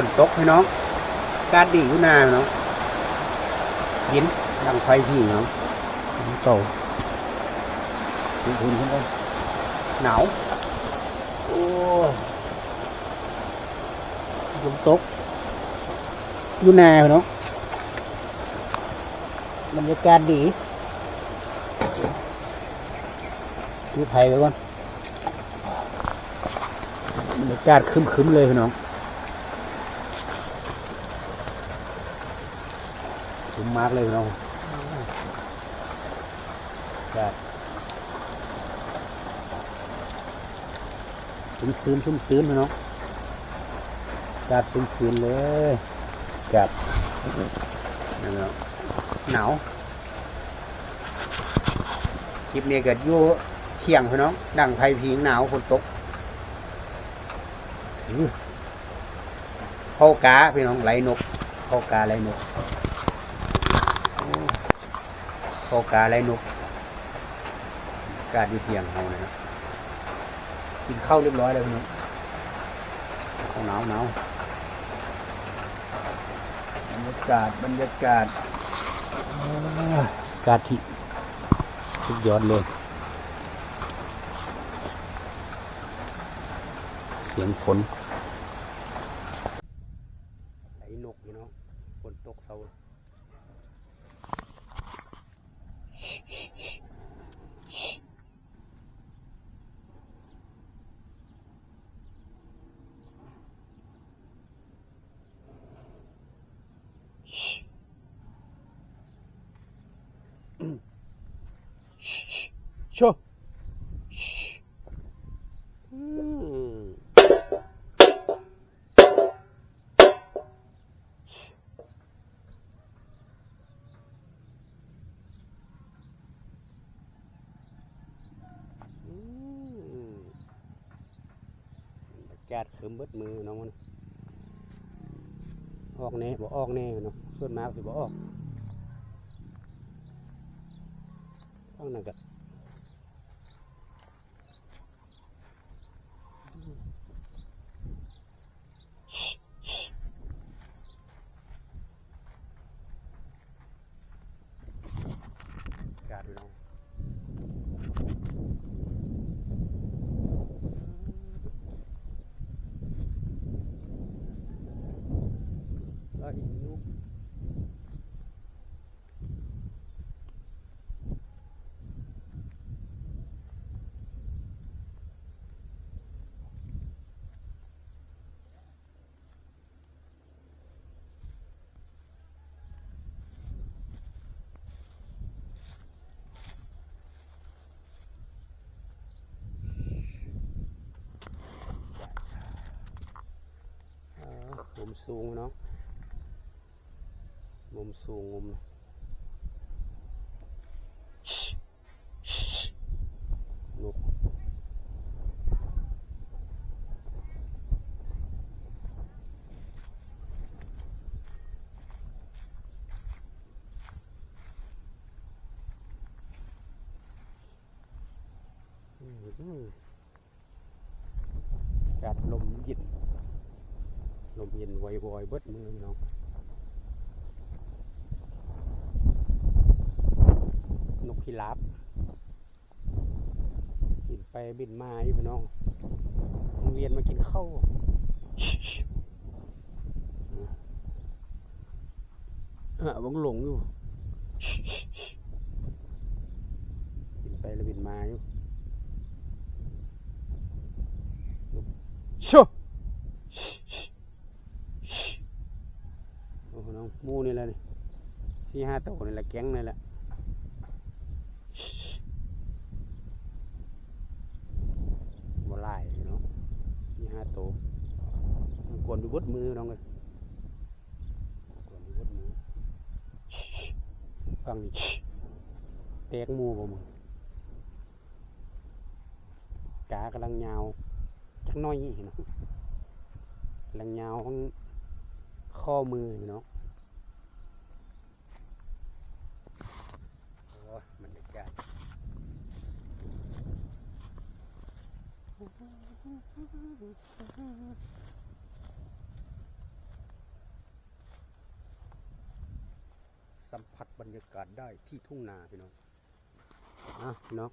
ฝนตกพี่น้องอากาศดีอยู่นาเนาะเย็นดังไฟพี่เนาะโตคุณคุณขึ้นไปหนาวโอ้ยฝนตกอยู่นาพี่น้องบรรยากาศดีดูไผ่ไปก่อนบรรยากาศครึมๆเลยพี่น้อง ครึมมากเลยน้องอากาศซุ่มซื้นซุ่มซื้นเนาะกาดซุ่มซื้นเลยกาดนั่เนาะหนาวคลิปนี้เกิดยู่เที่ยงพี่น้องดังไผ่พิงหนาวฝนตกเข้ากาพี่น้องไหลนกเข้ากาไหลนก เข้ากาไหลนกกาดอยู่เทียงเฮาเลยนะกินข้าวเรียบร้อยแล้วพี่น้องข้าวหนาวหนาวบรรยากาศบรรยากาศกาศที่สุดยอดเลยเสียงฝนไหลนกพี่น้องฝนตกเศร้า โชว์อืมอืมบรรยากาศคืมเบิดมือน้องมันออกแน่บ่ออกแน่เนาะส่วนมากสิบ่ออกข้างนั้นก็อากาศพี่น้องแล้วอีกลูก เอ่อ มุมสูงเนาะมุมสูงมุมนกอืมอืมอากาศลมเย็น ลมเย็นวอยๆเบิดมือพี่น้องนกพิราบบินไปบินมาอยู่พี่น้องมันเวียนมากินข้าวอะบังหลงอยู่บินไปแล้วบินมาอยู่ชูโอ้โหน้องห มูนี่แหละนี่สี่ห้าตัวนี่แหละแก๊งนี่แหละบ่หลายเนาะสี่ห้าตัวมันกวนดูบดมือน้องเลยกวนดูบดมือฟังนี่แตกมูบ่มึงกากำลังยาวจักน้อยเห็นเนาะกำลังยาวของข้อมือพี่น้อง สัมผัสบรรยากาศได้ที่ทุ่งนาพี่น้องนะพี่น้อง